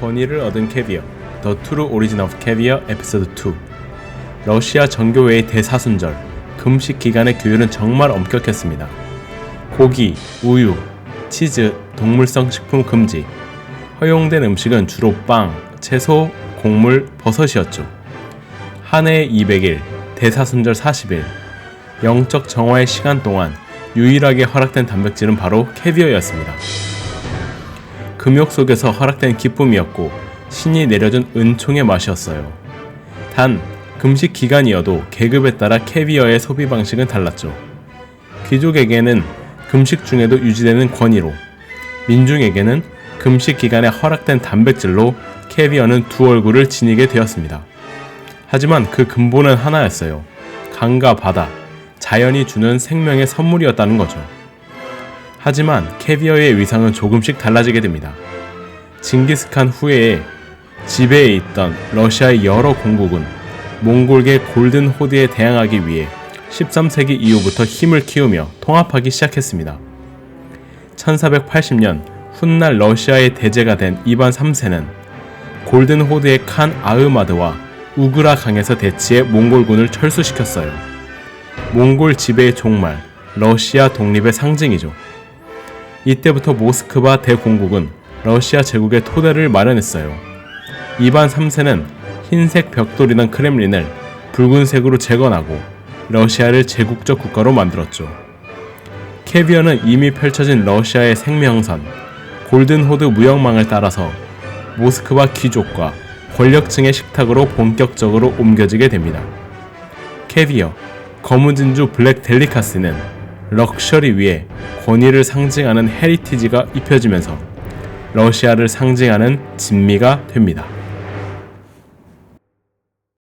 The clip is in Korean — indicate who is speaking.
Speaker 1: 권위를 얻은 캐비어 The True Origin of Caviar 에피소드 2 러시아 정교회의 대사순절 금식 기간의 규율은 정말 엄격했습니다. 고기, 우유, 치즈, 동물성 식품 금지 허용된 음식은 주로 빵, 채소, 곡물, 버섯이었죠. 한 해에 200일, 대사순절 40일, 영적 정화의 시간 동안 유일하게 허락된 단백질은 바로 캐비어였습니다. 금욕 속에서 허락된 기쁨이었고 신이 내려준 은총의 맛이었어요. 단 금식 기간이어도 계급에 따라 캐비어의 소비 방식은 달랐죠. 귀족에게는 금식 중에도 유지되는 권위로, 민중에게는 금식 기간에 허락된 단백질로 캐비어는 두 얼굴을 지니게 되었습니다. 하지만 그 근본은 하나였어요. 강과 바다, 자연이 주는 생명의 선물이었다는 거죠. 하지만 캐비어의 위상은 조금씩 달라지게 됩니다. 징기스칸 후에 지배에 있던 러시아의 여러 공국은 몽골계 골든 호드에 대항하기 위해 13세기 이후부터 힘을 키우며 통합하기 시작했습니다. 1480년 훗날 러시아의 대제가 된 이반 3세는 골든 호드의 칸 아흐마드와 우그라 강에서 대치해 몽골군을 철수시켰어요. 몽골 지배의 종말, 러시아 독립의 상징이죠. 이때부터 모스크바 대공국은 러시아 제국의 토대를 마련했어요. 이반 3세는 흰색 벽돌이던 크렘린을 붉은색으로 재건하고 러시아를 제국적 국가로 만들었죠. 캐비어는 이미 펼쳐진 러시아의 생명선, 골든호드 무역망을 따라서 모스크바 귀족과 권력층의 식탁으로 본격적으로 옮겨지게 됩니다. 캐비어, 검은 진주 블랙 델리카스는 럭셔리 위에 권위를 상징하는 헤리티지가 입혀지면서 러시아를 상징하는 진미가 됩니다.